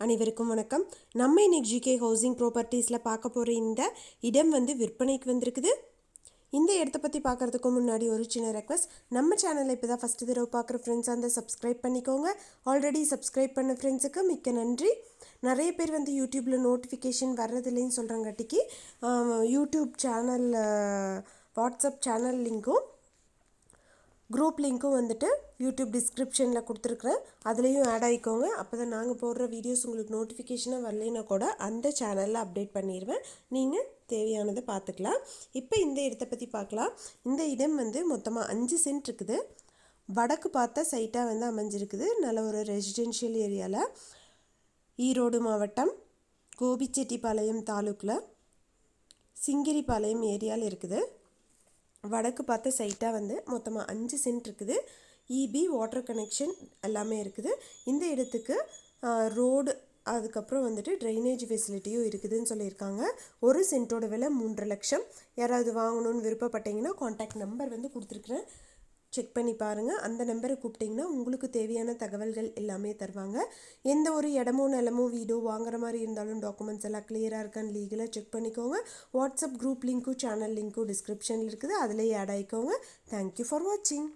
அனைவருக்கும் வணக்கம். நம்ம இன்னைக்கு ஜிகே ஹவுசிங் ப்ராப்பர்ட்டிஸில் பார்க்க போகிற இந்த இடம் வந்து விற்பனைக்கு வந்திருக்குது. இந்த இடத்த பற்றி பார்க்குறதுக்கு முன்னாடி ஒரு சின்ன ரெக்வஸ்ட் நம்ம சேனலை இப்போ தான் ஃபஸ்ட்டு தடவை பார்க்குற ஃப்ரெண்ட்ஸ் அந்த சப்ஸ்கிரைப் பண்ணிக்கோங்க. ஆல்ரெடி சப்ஸ்கிரைப் பண்ண ஃப்ரெண்ட்ஸுக்கு மிக்க நன்றி. நிறைய பேர் வந்து யூடியூப்பில் நோட்டிஃபிகேஷன் வர்றதில்லைன்னு சொல்கிறாங்காட்டிக்கு யூடியூப் சேனலில் வாட்ஸ்அப் சேனல் லிங்க்கும் குரூப் லிங்க்கும் வந்துட்டு யூடியூப் டிஸ்கிரிப்ஷனில் கொடுத்துருக்குறேன். அதுலேயும் ஆட் ஆகிக்கோங்க அப்போ தான் நாங்கள் போடுற வீடியோஸ் உங்களுக்கு நோட்டிஃபிகேஷனாக வரலைன்னா கூட அந்த சேனலில் அப்டேட் பண்ணிடுவேன். நீங்கள் தேவையானதை பார்த்துக்கலாம். இப்போ இந்த இடத்த பற்றி பார்க்கலாம். இந்த இடம் வந்து மொத்தமாக அஞ்சு சென்ட் இருக்குது. வடக்கு பார்த்த சைட்டாக வந்து அமைஞ்சிருக்குது. நல்ல ஒரு ரெசிடென்ஷியல் ஏரியாவில் ஈரோடு மாவட்டம் கோபிச்செட்டிப்பாளையம் தாலுக்கில். சிங்கிரிப்பாளையம் ஏரியாவில் இருக்குது. வடக்கு பார்த்த சைட்டாக வந்து மொத்தமாக அஞ்சு சென்ட் இருக்குது. இபி வாட்டர் கனெக்ஷன் எல்லாமே இருக்குது. இந்த இடத்துக்கு ரோடு அதுக்கப்புறம் வந்துட்டு ட்ரைனேஜ் ஃபெசிலிட்டியும் இருக்குதுன்னு சொல்லியிருக்காங்க. ஒரு சென்ட்டோட விலை மூன்றரை லட்சம். யாராவது வாங்கணும்னு விருப்பப்பட்டீங்கன்னா காண்டாக்ட் நம்பர் வந்து கொடுத்துருக்குறேன். செக் பண்ணி பாருங்கள் அந்த நம்பரை கூப்பிட்டிங்கன்னா உங்களுக்கு தேவையான தகவல்கள் எல்லாமே தருவாங்க. எந்த ஒரு இடமோ நிலமோ வீடோ வாங்குற மாதிரி இருந்தாலும் டாக்குமெண்ட்ஸ் எல்லாம் கிளியராக இருக்கான்னு லீகலாக செக் பண்ணிக்கோங்க. வாட்ஸ்அப் குரூப் லிங்க்கும் சேனல் லிங்க்கும் டிஸ்கிரிப்ஷனில் இருக்குது. அதிலேயே ஆட் ஆகிக்கோங்க தேங்க்யூ ஃபார் வாட்சிங்